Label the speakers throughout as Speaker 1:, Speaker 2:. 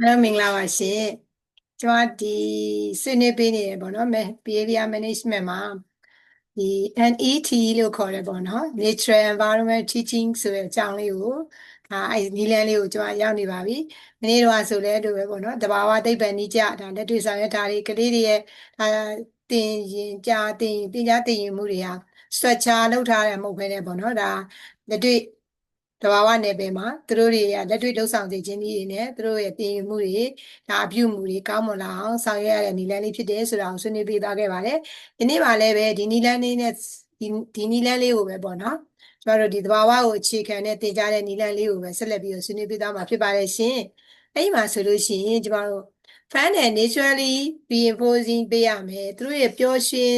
Speaker 1: အားလုံးမင်္ဂလာပါရှင်ကျွန်တော်ဒီဆွေးနွေးပေးနေတယ်ပေါ့နော် behavior management မှာဒီ NET လို့ခေါ်တယ်ပေါ့နော် Natural Environment Teaching ဆိုတဲ့အကြောင်းလေးကိုဒါအဲနီလန်းလေးကိုကျွန်တော်ရောက်နေပါပြီမနေ့တော့ဆိုလဲတို့ပဲပေါ့နော်တဘာဝသိပ္ပံနိကြဒါလက်တွေ့ဆောင်ရွက်တာတွေကလေးတွေရဲ့ဒါတင်ရင်ကြာတင်ပညာတင်ရင်မှုတွေဟာ structure လောက်ထားတယ်မဟုတ်ဘဲနဲ့ပေါ့နော်ဒါလက်တွေ့ တဘာဝနယ်ပယ်မှာသူတို့တွေကလက်တွေ့လှုပ်ဆောင်စေခြင်းတွေနဲ့သူတို့ရဲ့တင်ယူမှုတွေဒါအပြုမှုတွေကောင်းမွန်လာအောင်ဆောင်ရွက်ရတဲ့နည်းလမ်းလေးဖြစ်တယ်ဆိုတာကိုဆွေးနွေးပေးသွားခဲ့ပါတယ်။ဒီနေ့မှလည်းပဲဒီနည်းလမ်းလေးနဲ့ဒီဒီနည်းလမ်းလေးကိုပဲပေါ့နော်။ကျွန်တော်တို့ဒီတဘာဝကိုအခြေခံတဲ့သင်ကြားတဲ့နည်းလမ်းလေးကိုပဲဆက်လက်ပြီးဆွေးနွေးပေးသွားမှာဖြစ်ပါတယ်ရှင်။အဲ့ဒီမှာဆိုလို့ရှိရင်ကျွန်တော်တို့ fan နဲ့ naturally reinforcing ပေးရမယ်သူတို့ရဲ့ပျော်ရွှင်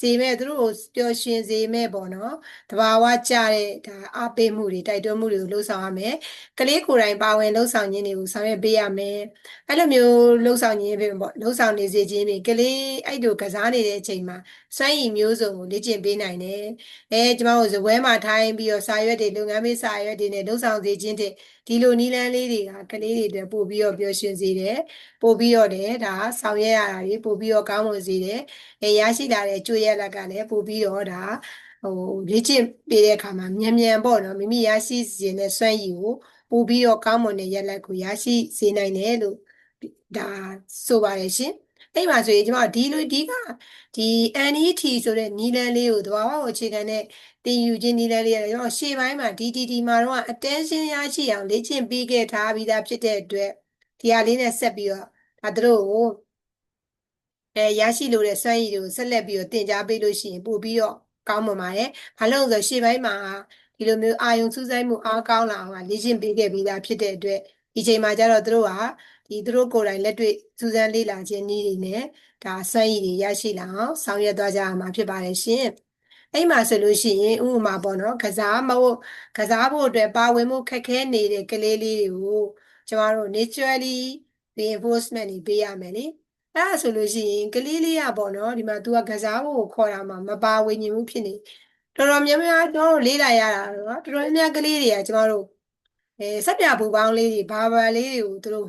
Speaker 1: စေမဲ့သူတို့ကိုပျော်ရွှင်စေမဲ့ပေါ့နော်တဘာဝကြတဲ့ဒါအပေးမှုတွေတိုက်တွန်းမှုတွေကိုလှုပ်ဆောင်ရမယ်ကလေးကိုယ်တိုင်ပါဝင်လှုပ်ဆောင်ခြင်းတွေကိုဆောင်ရွက်ပေးရမယ်အဲ့လိုမျိုးလှုပ်ဆောင်ခြင်းဖြစ်ပေါ့လှုပ်ဆောင်နေစေခြင်းဖြင့်ကလေးအဲ့လိုကစားနေတဲ့အချိန်မှာစွမ်းရည်မျိုးစုံကိုလေ့ကျင့်ပေးနိုင်တယ်အဲကျွန်တော်တို့ဇပွဲမှာထိုင်ပြီးတော့စာရွက်တွေလုပ်ငန်းပေးစာရွက်တွေနဲ့လှုပ်ဆောင်စေခြင်းတဲ့ဒီလိုနီလန်းလေးတွေကကလေးတွေအတွက်ပို့ပြီးတော့ပျော်ရွှင်စေတယ်ပို့ပြီးတော့တယ်ဒါဆောင်ရွက်ရတာတွေပို့ပြီးတော့ကောင်းမွန်စေတယ်အဲရရှိလာတဲ့ကြွေရလက်ကလည်းပို့ပြီးတော့ဒါဟိုလေ့ကျင့်ပေးတဲ့အခါမှာမြန်မြန်ပေါ့နော်မိမိရရှိစေတဲ့စွမ်းရည်ကိုပို့ပြီးတော့ကောင်းမွန်တဲ့ရလက်ကိုရရှိစေနိုင်တယ်လို့ဒါဆိုပါတယ်ရှင်အဲ့မှာဆိုရင်ကျွန်တော်ဒီလိုဒီကဒီ NET ဆိုတဲ့နီလန်းလေးကိုသဘာဝကိုအခြေခံတဲ့တင်ယူခြင်းနီလန်းလေးရတယ်ကျွန်တော်ရှေ့ပိုင်းမှာ DTT မှာတော့ attention ရရှိအောင်လေ့ကျင့်ပေးခဲ့ထားပြီးသားဖြစ်တဲ့အတွက်ဒီဟာလေးနဲ့ဆက်ပြီးတော့ ဒါတို့ကိုအဲရရှိလို့တဲ့စွမ်းရည်တွေကိုဆက်လက်ပြီးတော့တင် जा ပေးလို့ရှိရင်ပို့ပြီးတော့ကောင်းမှာပါတယ်။ဘာလို့လဲဆိုတော့ရှေ့ပိုင်းမှာဒီလိုမျိုးအာယုံစူးစိုက်မှုအားကောင်းလာအောင်လေ့ကျင့်ပေးခဲ့ပြီးသားဖြစ်တဲ့အတွက်ဒီချိန်မှာကျတော့တို့ကဒီတို့ကိုယ်တိုင်လက်တွေ့စူးစမ်းလေ့လာခြင်းနည်းတွေနဲ့ဒါစွမ်းရည်တွေရရှိလာအောင်ဆောင်ရွက်သွားကြရမှာဖြစ်ပါတယ်ရှင်။အဲ့မှာဆိုလို့ရှိရင်ဥပမာပေါ့နော်ကစားမဟုတ်ကစားဖို့အတွက်ပါဝင်မှုခက်ခဲနေတဲ့ကလေးလေးတွေကိုကျမတို့ naturally reinforcement တွေပေးရမယ်လေအဲ့ဒါဆိုလို့ရှိရင်ကလေးလေးကပေါ့နော်ဒီမှာ तू ကကစားဖို့ခေါ်တာမှမပါဝင်ရင်မှုဖြစ်နေတော်တော်များများကျွန်တော်တို့လေးလာရတာတော့တော်တော်များများကလေးတွေကကျမတို့အဲစက်ပြဘူပေါင်းလေးတွေဘာဘာလေးတွေကိုသူတို့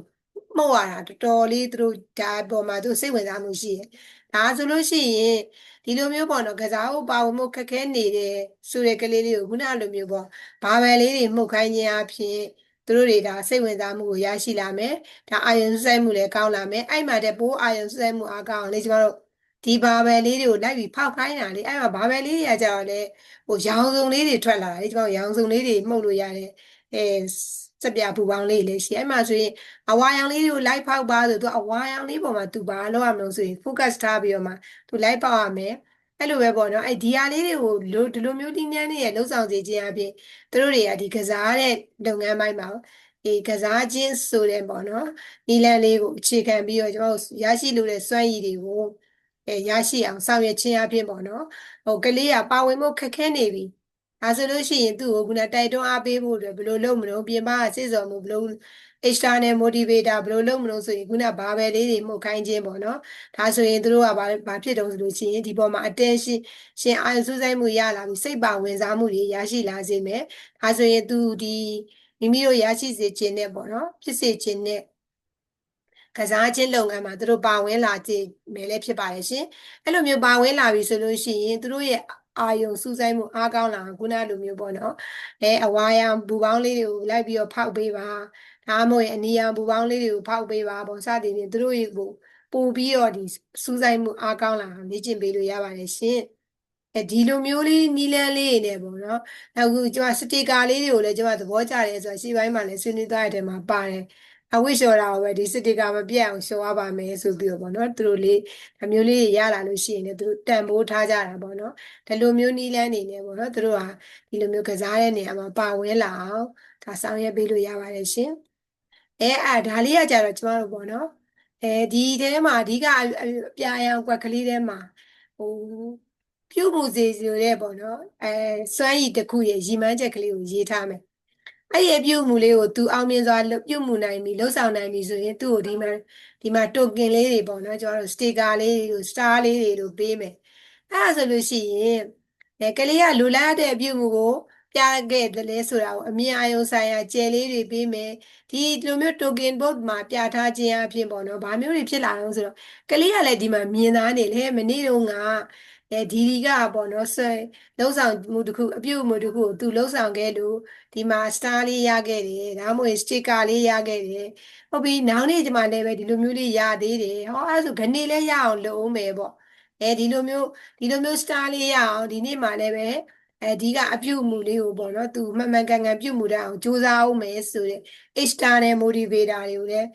Speaker 1: မှုတ်ရတာတော်တော်လေးသူတို့ဒါပေါ်မှာသူစိတ်ဝင်စားမှုရှိတယ်ဒါဆိုလို့ရှိရင်ဒီလိုမျိုးပေါ့နော်ကစားဖို့ပါဝင်မှုခက်ခဲနေတဲ့ဆိုတဲ့ကလေးလေးကိုခုနလိုမျိုးပေါ့ဘာပဲလေးတွေမှုတ်ခိုင်းခြင်းအဖြစ် သူတို့တွေဒါစိတ်ဝင်စားမှုကိုရရှိလာမယ်ဒါအာရုံစိုက်မှုလည်းကောင်းလာမယ်အဲ့မှာတည်းပိုးအာရုံစိုက်မှုအားကောင်းအောင်လေကျမတို့ဒီဘာဘယ်လေးတွေကိုလိုက်ပြီးဖောက်ခိုင်းတာလေအဲ့မှာဘာဘယ်လေးတွေကကြတော့လေဟိုရောင်စုံလေးတွေထွက်လာတာလေကျမတို့ရောင်စုံလေးတွေမှုတ်လို့ရတဲ့အဲစက်ပြပူပေါင်းလေးလည်းရှိအဲ့မှာဆိုရင်အဝါရောင်လေးတွေကိုလိုက်ဖောက်ပါဆိုသူအဝါရောင်လေးပေါ်မှာသူဘာလုပ်ရမလို့ဆိုရင် focus ထားပြီးတော့မှသူလိုက်ပေါက်ရမယ် အဲ့လိုပဲပေါ့နော်အဲ့ဒီဟာလေးတွေကိုဒီလိုမျိုးဒီနန်းလေးရဲ့လှုပ်ဆောင်စေခြင်းအပြင်သူတို့တွေကဒီကစားတဲ့လုပ်ငန်းပိုင်းမှာဒီကစားခြင်းဆိုတဲ့ပေါ့နော်နီလန်လေးကိုအခြေခံပြီးတော့ကျွန်တော်ရရှိလို့တဲ့စွမ်းရည်တွေကိုအဲရရှိအောင်ဆောင်ရွက်ခြင်းအပြင်ပေါ့နော်ဟိုကလေးကပါဝင်မှုခက်ခဲနေပြီ ဒါဆိုလို့ရှိရင်သူ့ကိုခုနတိုက်တွန်းအားပေးဖို့အတွက်ဘယ်လိုလုပ်မလို့ပြင်ပကစိတ်စော်မှုဘယ်လို external motivator ဘယ်လိုလုပ်မလို့ဆိုရင်ခုနဘာပဲလေးတွေမှုတ်ခိုင်းခြင်းပေါ့နော်ဒါဆိုရင်တို့ကဘာဘာဖြစ်တုံးဆိုလို့ရှိရင်ဒီပေါ်မှာ attention ရှင်အာရုံစူးစိုက်မှုရလာပြီးစိတ်ပါဝင်စားမှုတွေရရှိလာစေမယ်ဒါဆိုရင်သူဒီမိမိတို့ရရှိစေခြင်းနဲ့ပေါ့နော်ဖြစ်စေခြင်းနဲ့ကစားခြင်းလုပ်ငန်းမှာသူတို့ပါဝင်လာကြမယ်လည်းဖြစ်ပါတယ်ရှင်အဲ့လိုမျိုးပါဝင်လာပြီဆိုလို့ရှိရင်သူတို့ရဲ့ အာယုံစူးစိုက်မှုအားကောင်းလာခုနလိုမျိုးပေါ့နော်အဲအဝါယံဘူပေါင်းလေးတွေကိုလိုက်ပြီးတော့ဖောက်ပေးပါဒါမှမဟုတ်အနီယံဘူပေါင်းလေးတွေကိုဖောက်ပေးပါပေါ့စသည်ဖြင့်သူတို့ရဲ့ကိုပို့ပြီးတော့ဒီစူးစိုက်မှုအားကောင်းလာလေ့ကျင့်ပေးလို့ရပါတယ်ရှင်အဲဒီလိုမျိုးလေးနီလန်းလေးနေပေါ့နော်အခုကျွန်မစတီကာလေးတွေကိုလည်းကျွန်မသဘောကျတယ်ဆိုတာရှေ့ပိုင်းမှာလည်းဆွေးနွေးသွားတဲ့ထဲမှာပါတယ် အဝိရှော်တာကိုပဲဒီစတီကာမပြတ်အောင်ရှော်ရပါမယ်ဆိုပြီးတော့ပေါ့နော်သူတို့လေးအမျိုးလေးရလာလို့ရှိရင်လည်းသူတို့တန်ဖိုးထားကြတာပေါ့နော်ဒီလိုမျိုးနီးလန်းနေနေပေါ့နော်သူတို့ဟာဒီလိုမျိုးကစားတဲ့နေရာမှာပါဝင်လာအောင်ဒါဆောင်ရွက်ပေးလို့ရပါတယ်ရှင်အဲအဲ့ဒါလေးကကြတော့ကျမတို့ပေါ့နော်အဲဒီထဲမှာအဓိကအပြာရောင်ကွက်ကလေးထဲမှာဟိုပြုမှုစေဆိုတဲ့ပေါ့နော်အဲစွမ်းရည်တစ်ခုရဲ့ရည်မှန်းချက်ကလေးကိုရေးထားမယ် အဲ့ရဲ့ပြုမှုလေးကို तू အောင်မြင်စွာပြုမှုနိုင်ပြီလှုပ်ဆောင်နိုင်ပြီဆိုရင်သူ့ကိုဒီမှာဒီမှာတိုကင်လေးတွေပေါ့နော်ကျွန်တော်တို့စတီကာလေးတွေစတာလေးတွေတို့ပေးမယ်အဲ့ဒါဆိုလို့ရှိရင်အဲကလေးကလူလားတဲ့အပြုမှုကိုပြခဲ့တယ်လဲဆိုတာကိုအမြင်အာရုံဆိုင်ရာကျယ်လေးတွေပေးမယ်ဒီလိုမျိုး token board မှာပြထားခြင်းအဖြစ်ပေါ့နော်ဗာမျိုးတွေဖြစ်လာတော့ဆိုတော့ကလေးကလည်းဒီမှာမြင်သားနေလေမနေ့တုန်းက အဲဒီဒီကပေါ့နော်ဆွဲလုံးဆောင်မှုတစ်ခုအပြုတ်မှုတစ်ခုကိုသူလုံးဆောင်ခဲ့လို့ဒီမှာ star လေးရခဲ့တယ်ဒါမှမဟုတ် sticker လေးရခဲ့တယ်ဟုတ်ပြီနောက်နေ့ဒီမှာလည်းပဲဒီလိုမျိုးလေးရသေးတယ်ဟောအဲဆိုခဏလေးရအောင်လုပ်အောင်မယ်ပေါ့အဲဒီလိုမျိုးဒီလိုမျိုး star လေးရအောင်ဒီနေ့မှလည်းပဲအဲဒီကအပြုတ်မှုလေးကိုပေါ့နော်သူမှန်မှန်ကန်ကန်ပြုတ်မှုတတ်အောင်ကြိုးစားအောင်မယ်ဆိုတဲ့ external motivator တွေကိုလည်း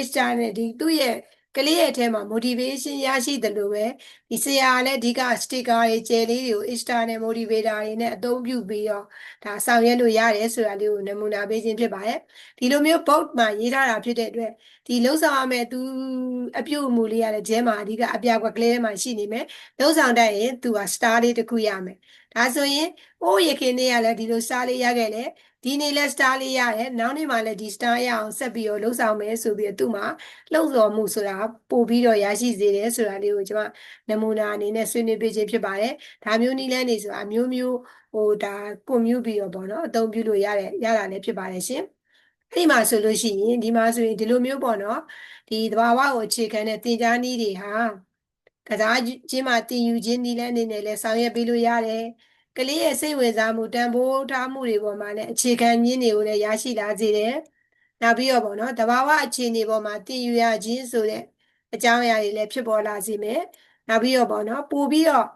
Speaker 1: external ဒီသူ့ရဲ့ ကလေးရဲ့အထဲမှာ motivation ရရှိတယ်လို့ပဲဒီဆရာလည်းအဓိက sticker တွေကျယ်လေးတွေကို external motivator တွေနဲ့အသုံးပြုပြီးတော့ဒါဆောင်ရွက်လို့ရတယ်ဆိုတာလေးကိုနမူနာပေးခြင်းဖြစ်ပါတယ်ဒီလိုမျိုး board မှာရေးထားတာဖြစ်တဲ့အတွက်ဒီလှုပ်ဆောင်ရမယ့်သူအပြုတ်အမူလေးရတဲ့ကျဲမှာအဓိကအပြကွက်ကလေးထဲမှာရှိနေမယ်လှုပ်ဆောင်တတ်ရင်သူက star လေးတစ်ခုရမယ်ဒါဆိုရင်ဟိုးရခင်နေ့ကလည်းဒီလို star လေးရခဲ့လေ ဒီနေ့လဲ star လေးရတယ်နောက်နေ့မှလည်းဒီ star ရအောင်ဆက်ပြီးတော့လှုပ်ဆောင်မယ်ဆိုပြီးတော့သူ့မှာလှုပ်ဆော်မှုဆိုတာပို့ပြီးတော့ရရှိစေတယ်ဆိုတာလေးကိုကျွန်မနမူနာအနေနဲ့ဆွေးနွေးပေးခြင်းဖြစ်ပါတယ်ဒါမျိုးနည်းလမ်းနေဆိုတာအမျိုးမျိုးဟိုဒါကွန်မြူပြီးတော့ပေါ့နော်အသုံးပြုလို့ရတဲ့ရတာလည်းဖြစ်ပါတယ်ရှင်အဲ့ဒီမှာဆိုလို့ရှိရင်ဒီမှာဆိုရင်ဒီလိုမျိုးပေါ့နော်ဒီသဘာဝကိုအခြေခံတဲ့သင်ကြားနည်းတွေဟာကစားခြင်းမှာတင်ယူခြင်းနည်းလမ်းအနေနဲ့လည်းဆောင်ရွက်ပေးလို့ရတယ် ကလေးရဲ့စိတ်ဝင်စားမှုတန်ဖိုးထားမှုတွေပေါ်မှာလည်းအခြေခံမြင့်တွေကိုလည်းရရှိလာစေတယ်။နောက်ပြီးတော့ပေါ့နော်တဘာဝအခြေအနေပေါ်မှာတည်ယူရခြင်းဆိုတဲ့အကြောင်းအရာတွေလည်းဖြစ်ပေါ်လာစေမယ်။နောက်ပြီးတော့ပေါ့နော်ပို့ပြီးတော့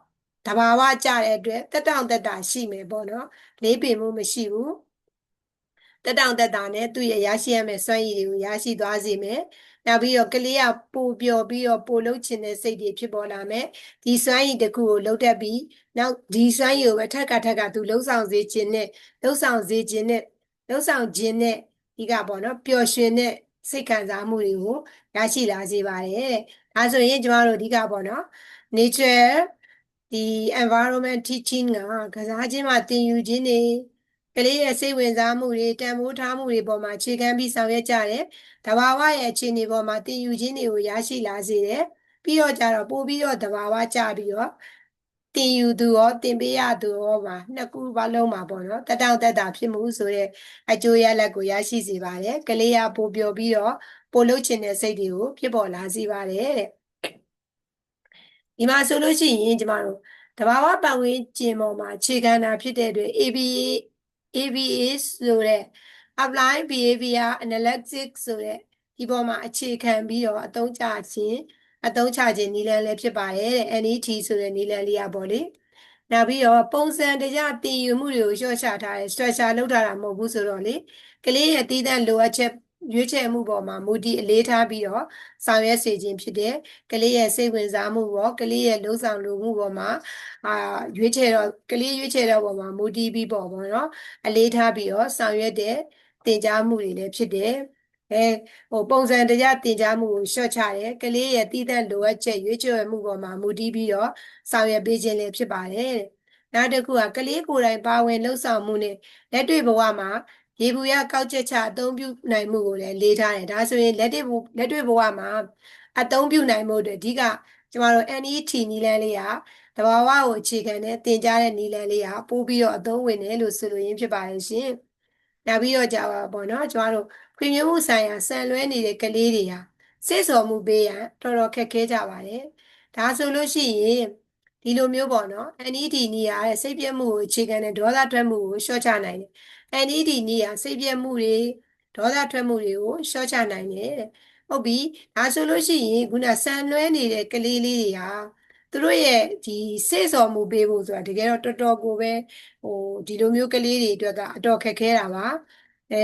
Speaker 1: တဘာဝကြတဲ့အတွက်တက်တောင့်တက်တာရှိမယ်ပေါ့နော်။လေးပင်မှုမရှိဘူး။တက်တောင့်တက်တာနဲ့သူ့ရဲ့ရရှိရမယ့်စွမ်းရည်တွေကိုရရှိသွားစေမယ်။ နောက်ပြီးတော့ကလေးကပိုပျော်ပြီးတော့ပိုလှုပ်ချင်တဲ့စိတ်တွေဖြစ်ပေါ်လာမယ်ဒီစွမ်းရည်တစ်ခုကိုလှုပ်တတ်ပြီးနောက်ဒီစွမ်းရည်ကိုပဲထက်ကထက်ကသူလှုပ်ဆောင်စေခြင်းနဲ့လှုပ်ဆောင်စေခြင်းနဲ့လှုပ်ဆောင်ခြင်းနဲ့ဒီကပေါ့နော်ပျော်ရွှင်တဲ့စိတ်ခံစားမှုတွေကိုရရှိလာစေပါတယ်ဒါဆိုရင်ကျမတို့အဓိကပေါ့နော် nature ဒီ environment teaching ကကစားခြင်းမှာသင်ယူခြင်းတွေ ကလေးရဲ့စိတ်ဝင်စားမှုတွေတန်ဖိုးထားမှုတွေပေါ်မှာအခြေခံပြီးဆောင်ရွက်ကြတယ်။တဘာဝရဲ့အခြေအနေပေါ်မှာတည်ယူခြင်းတွေကိုရရှိလာစေတယ်။ပြီးတော့ကြတော့ပို့ပြီးတော့တဘာဝကြပြီးတော့တင်ယူသူရောတင်ပေးရသူရောပါနှစ်ခုပါလုံးမှာပေါ့နော်တတောင့်တက်တာဖြစ်မှုဆိုတဲ့အကျိုးရလဒ်ကိုရရှိစေပါတယ်ကလေးရပို့ပြောပြီးတော့ပို့လုပ်ချင်တဲ့စိတ်တွေကိုဖြစ်ပေါ်လာစေပါတယ်တဲ့ဒီမှာဆိုလို့ရှိရင်ကျမတို့တဘာဝပတ်ဝန်းကျင်ပေါ်မှာခြေခံတာဖြစ်တဲ့အတွက် ABA ABA ဆိုတဲ့ apply behavior analytics ဆိုတဲ့ဒီပေါ်မှာအခြေခံပြီးတော့အသုံးချခြင်းအသုံးချခြင်းနည်းလမ်းလည်းဖြစ်ပါတယ်တဲ့ NET ဆိုတဲ့နည်းလမ်းလေးอ่ะပေါ့လေနောက်ပြီးတော့ပုံစံတကြတင်ယူမှုတွေကိုလျှော့ချထားတယ် structure လုပ်ထားတာမဟုတ်ဘူးဆိုတော့လေကလေးရဲ့တည်တဲ့လိုအပ်ချက် ရွေးချယ်မှုပေါ်မှာမူတည်အလေးထားပြီးတော့ဆောင်ရွက်စေခြင်းဖြစ်တဲ့ကလေးရဲ့စိတ်ဝင်စားမှုပေါ်ကလေးရဲ့လှုပ်ဆောင်လိုမှုပေါ်မှာအာရွေးချယ်တော့ကလေးရွေးချယ်တဲ့ပေါ်မှာမူတည်ပြီးပေါ်ပေါ့နော်အလေးထားပြီးတော့ဆောင်ရွက်တဲ့တင် जा မှုတွေလည်းဖြစ်တယ်အဲဟိုပုံစံတရားတင် जा မှုကိုရှော့ချတယ်ကလေးရဲ့တည်တဲ့လိုအပ်ချက်ရွေးချယ်မှုပေါ်မှာမူတည်ပြီးတော့ဆောင်ရွက်ပေးခြင်းလည်းဖြစ်ပါတယ်နောက်တစ်ခုကကလေးကိုယ်တိုင်ပါဝင်လှုပ်ဆောင်မှုနဲ့လက်တွေ့ဘဝမှာ ရေဘူးရကောက်ချက်ချအသုံးပြုနိုင်မှုကိုလည်းလေးထားတယ်ဒါဆိုရင်လက်တွေ့လက်တွေ့ဘဝမှာအသုံးပြုနိုင်မှုတွေအဓိကကျမတို့ NET နီလန်းလေးကတဘာဝကိုအခြေခံတဲ့တင်ကြားတဲ့နီလန်းလေးကပို့ပြီးတော့အသုံးဝင်တယ်လို့ဆိုလိုရင်းဖြစ်ပါတယ်ရှင်နောက်ပြီးတော့ကြာပါပေါ့နော်ကျမတို့ခွင့်ပြုမှုဆိုင်ရာဆန်လွဲနေတဲ့ကလေးတွေဟာစိတ်ဆော်မှုပေးရန်တော်တော်ခက်ခဲကြပါတယ်ဒါဆိုလို့ရှိရင်ဒီလိုမျိုးပေါ့နော် NED နီးရတဲ့စိတ်ပြည့်မှုကိုအခြေခံတဲ့ဒေါသထွက်မှုကိုရှော့ချနိုင်တယ် NED နီးရစိတ်ပြည့်မှုတွေဒေါသထွက်မှုတွေကိုရှော့ချနိုင်တယ်တဲ့ဟုတ်ပြီဒါဆိုလို့ရှိရင်ခုနဆန်လွဲနေတဲ့ကလေးလေးတွေဟာသူတို့ရဲ့ဒီစေ့စော်မှုပေးဖို့ဆိုတာတကယ်တော့တော်တော်ကိုပဲဟိုဒီလိုမျိုးကလေးတွေအတွက်ကအတော်ခက်ခဲတာပါအဲ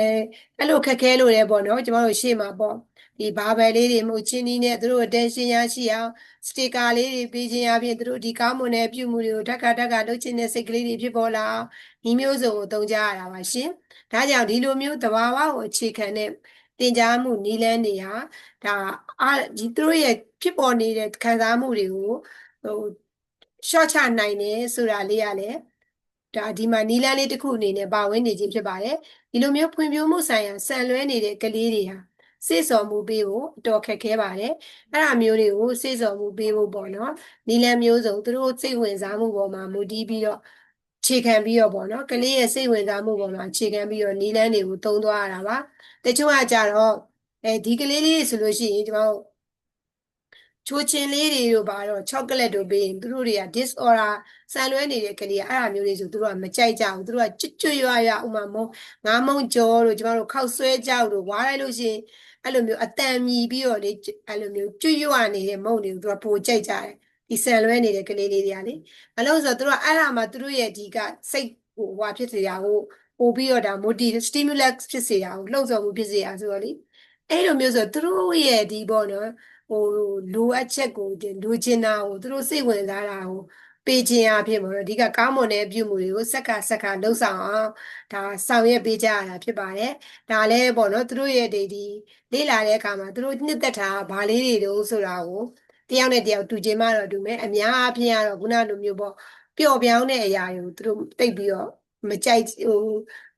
Speaker 1: အဲ့လိုခက်ခဲလို့လည်းပေါ့နော်ကျမတို့ရှေ့မှာပေါ့ ဒီဘာဘယ်လေးတွေမှုချင်းနီးနဲ့သူတို့ attention ရရှိအောင်စတစ်ကာလေးတွေပေးခြင်းအပြင်သူတို့ဒီကောင်းမွန်တဲ့ပြုမှုတွေကိုဓက္ကဓက္ကလုပ်ခြင်းတဲ့စိတ်ကလေးတွေဖြစ်ပေါ်လာအောင်ဒီမျိုးစုံကိုသုံးကြရတာပါရှင်ဒါကြောင့်ဒီလိုမျိုးတဘာဝကိုအခြေခံတဲ့တင် जा မှုနီးလန်းတွေဟာဒါအာဒီသူတို့ရဲ့ဖြစ်ပေါ်နေတဲ့ခံစားမှုတွေကိုဟို short ချနိုင်တယ်ဆိုတာလေးရလဲဒါဒီမှာနီလန်းလေးတစ်ခုအနေနဲ့ပါဝင်နေခြင်းဖြစ်ပါတယ်ဒီလိုမျိုးဖွံ့ဖြိုးမှုဆိုင်ရာဆန်လွဲနေတဲ့ကလေးတွေဟာ စေ့စော်မှုပေးဖို့အတော်ခက်ခဲပါတယ်အဲ့ဒါမျိုးတွေကိုစေ့စော်မှုပေးဖို့ပေါ့နော်နီလန်းမျိုးစုံသူတို့စိတ်ဝင်စားမှုပေါ်မှာမူတည်ပြီးတော့ခြေခံပြီးတော့ပေါ့နော်ကလေးရဲ့စိတ်ဝင်စားမှုပေါ်မှာခြေခံပြီးတော့နီးလန်းတွေကိုသုံးသွားရတာပါတချို့ကကြတော့အဲဒီကလေးလေးဆိုလို့ရှိရင်ကျွန်တော်ချိုးချင်းလေးတွေတို့ပါတော့ chocolate တို့ပေးရင်သူတို့တွေက disorder ဆန်လွဲနေတဲ့ကလေးကအဲ့ဒါမျိုးလေးဆိုသူတို့ကမကြိုက်ကြဘူးသူတို့ကကျွတ်ကျွတ်ရွရွဥမာမုံငါးမုံကြောတို့ကျွန်တော်တို့ခောက်ဆွဲကြောက်တို့ဝါးလိုက်လို့ရှိရင် အဲ့လိုမျိုးအတန်မြည်ပြီးတော့လေအဲ့လိုမျိုးကျွတ်ရွနေတဲ့မုံတွေကိုသူကပိုကြိုက်ကြတယ်ဒီဆန်လွဲနေတဲ့ကလေးလေးတွေကလေမလို့ဆိုတော့သူတို့ကအဲ့ဒါမှသူတို့ရဲ့ဒီကစိတ်ဟိုဟွာဖြစ်စေရဟိုပို့ပြီးတော့ဒါ motive stimulus ဖြစ်စေရဟိုလှုပ်ဆော်မှုဖြစ်စေရဆိုတော့လေအဲ့လိုမျိုးဆိုသူတို့ရဲ့ဒီပေါ့နော်ဟိုလိုအပ်ချက်ကိုလိုချင်တာကိုသူတို့စိတ်ဝင်စားတာကို ပေးခြင်းအဖြစ်ပေါ့နော်အဓိကကောင်းမွန်တဲ့အပြုမှုတွေကိုစက္ကစက္ကလှုပ်ဆောင်အောင်ဒါဆောင်ရွက်ပေးကြရတာဖြစ်ပါတယ်ဒါလည်းပေါ့နော်သူတို့ရဲ့ဒီဒီလေ့လာတဲ့အခါမှာသူတို့နှစ်သက်တာဘာလေးတွေတုံးဆိုတာကိုတယောက်နဲ့တယောက်တူခြင်းမတော့တူမယ်အများအားဖြင့်ကတော့ခုနလိုမျိုးပေါ့ပျော့ပြောင်းတဲ့အရာတွေကိုသူတို့တိတ်ပြီးတော့မကြိုက်ဟို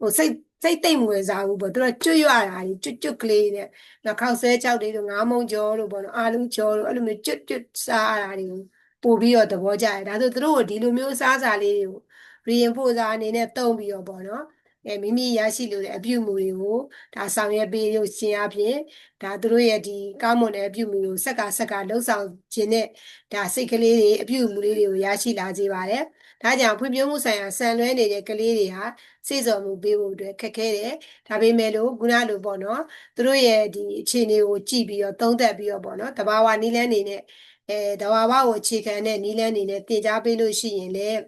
Speaker 1: ဟိုစိတ်စိတ်တိတ်မဝင်စားဘူးပေါ့သူတို့ကျွတ်ရွတာတွေကျွတ်ကျွတ်ကလေးနဲ့နောက်ခောက်ဆွဲကြောက်တွေတို့ငါးမုံကြောတို့ပေါ့နော်အာလူကြောတို့အဲ့လိုမျိုးကျွတ်ကျွတ်စားရတာတွေကို ပို့ပြီးတော့သဘောကျတယ်ဒါဆိုသူတို့ဒီလိုမျိုးစားစာလေးတွေကို reinforce အနေနဲ့တုံးပြီးတော့ပေါ့နော်အဲမိမိရရှိလို့တဲ့အပြုအမူတွေကိုဒါဆောင်ရွက်ပေးလို့ရှင်အဖြစ်ဒါသူတို့ရဲ့ဒီကောင်းမွန်တဲ့အပြုအမူကိုစက်ကစက်ကလှုပ်ဆောင်ခြင်းနဲ့ဒါစိတ်ကလေးတွေအပြုအမူလေးတွေကိုရရှိလာစေပါတယ်။ဒါကြောင့်ဖွံ့ဖြိုးမှုဆိုင်ရာဆန်လွဲနေတဲ့ကလေးတွေဟာစိတ်စော်မှုပေးဖို့အတွက်ခက်ခဲတယ်။ဒါပေမဲ့လို့ခုနလိုပေါ့နော်သူတို့ရဲ့ဒီအခြေအနေကိုကြည့်ပြီးတော့သုံးသပ်ပြီးတော့ပေါ့နော်တဘာဝနီးလန်းနေနဲ့ အဲတဘာဝကိုအခြေခံတဲ့နီးလန်းနေနဲ့တင် जा ပေးလို့ရှိရင်လည်း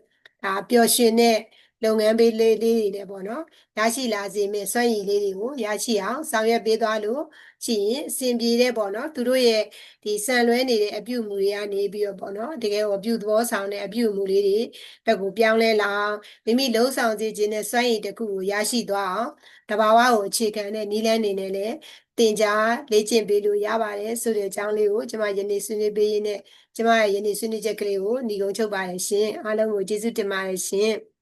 Speaker 1: ဒါပျော်ရွှင်တဲ့ လုပ်ငန်းပေးလေးလေးတွေနဲ့ပေါ့နော်ရရှိလာစေမယ့်စွမ်းရည်လေးတွေကိုရရှိအောင်ဆောင်ရွက်ပေးသွားလို့ရှိရင်အစဉ်ပြေတဲ့ပေါ့နော်သူတို့ရဲ့ဒီဆန်လွဲနေတဲ့အပြုအမူတွေကနေပြီးတော့ပေါ့နော်တကယ်ကိုအပြုသဘောဆောင်တဲ့အပြုအမူလေးတွေဘက်ကိုပြောင်းလဲလာအောင်မိမိလှုံ့ဆော်စေခြင်းနဲ့စွမ်းရည်တစ်ခုကိုရရှိသွားအောင်တဘာဝကိုအခြေခံတဲ့နည်းလမ်းနေနဲ့လည်းတင် जा လေ့ကျင့်ပေးလို့ရပါတယ်ဆိုတဲ့အကြောင်းလေးကိုကျွန်မယနေ့ဆွေးနွေးပေးရင်းနဲ့ကျွန်မရဲ့ယနေ့ဆွေးနွေးချက်ကလေးကိုညီကုန်းချုပ်ပါတယ်ရှင်အားလုံးကိုကျေးဇူးတင်ပါတယ်ရှင်